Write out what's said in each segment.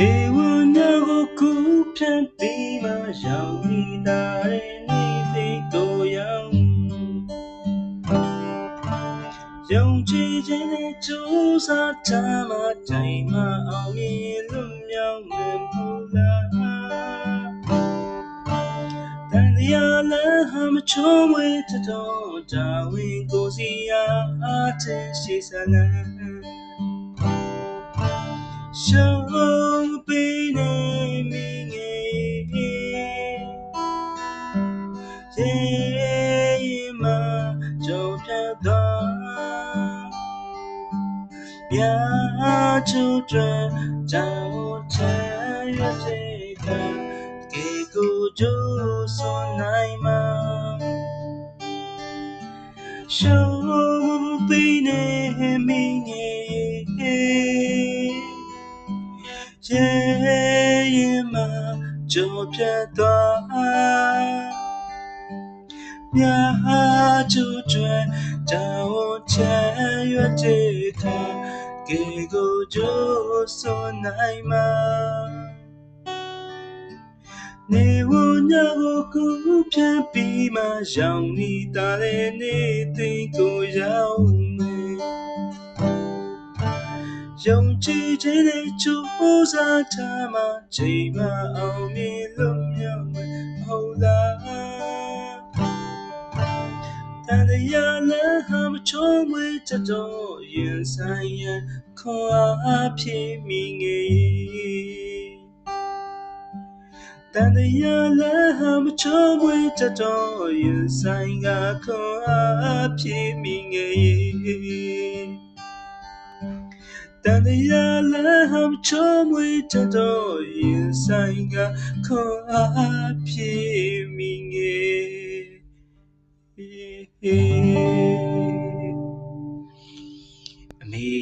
နေဝန်ညကိုကူဖြန့်ပြီးမှရောက်နေတာတဲ့နေ့သေးကိုရောက်ယုံကြည်ခြင်းနဲ့ကြိုးစားထားမှတိုင်မှအောင်မြင်လွတ်မြောက်မယ်မို့လားတန်တရားလည်းဟမချုံးဝဲတတော်တာဝင်ကိုစီယာအထင်ရှိစလန်းရှော ရေရင်မကြောင့်ပြတ်သွားမြာချူတဲ့ကြောင့်ချဲရတဲ့ကကေကိုကြိုးစွန်နိုင်မှာရှောင်းပေးနေမိငယ်ရေရင်မကြောင့်ပြတ်သွား မြာချူတဲ့ကြောင့်ချဲရတဲ့ကကေကိုကြိုးစွန်နိုင်မှာနေဝညကိုကူဖြန့်ပြီးမှရောင်နေတာလေနေသိကိုရောက်မယ်ယုံကြည်ခြင်းနဲ့ကြိုးစားထားမှချိန်မှအောင်မြင်လို့မြောက် တန်တရားလည်းဟမချုံးမွေးတတော်ရင်ဆိုင်ရန်ခွန်အားဖြည့်မိငယ်တန်တရားလည်းဟမချုံးမွေးတတော်ရင်ဆိုင်ကခွန်အားဖြည့်မိငယ်တန်တရားလည်းဟမချုံးမွေးတတော်ရင်ဆိုင်ကခွန်အားဖြည့်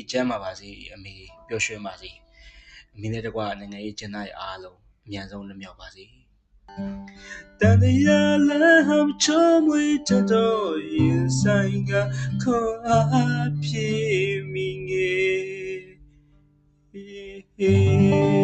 အမေကျမ်းပါပါစေအမေပျော်ရွှင်ပါစေအမေနဲ့တကွာနိုင်ငံရေးကျင်းသားရဲ့အားလုံးအမြန်ဆုံးလွတ်မြောက်ပါစေတန်တရားလည်းဟမ်ချုံမွေတတော်ရင်ဆိုင်ကခွန်အားဖြည့်မိငယ်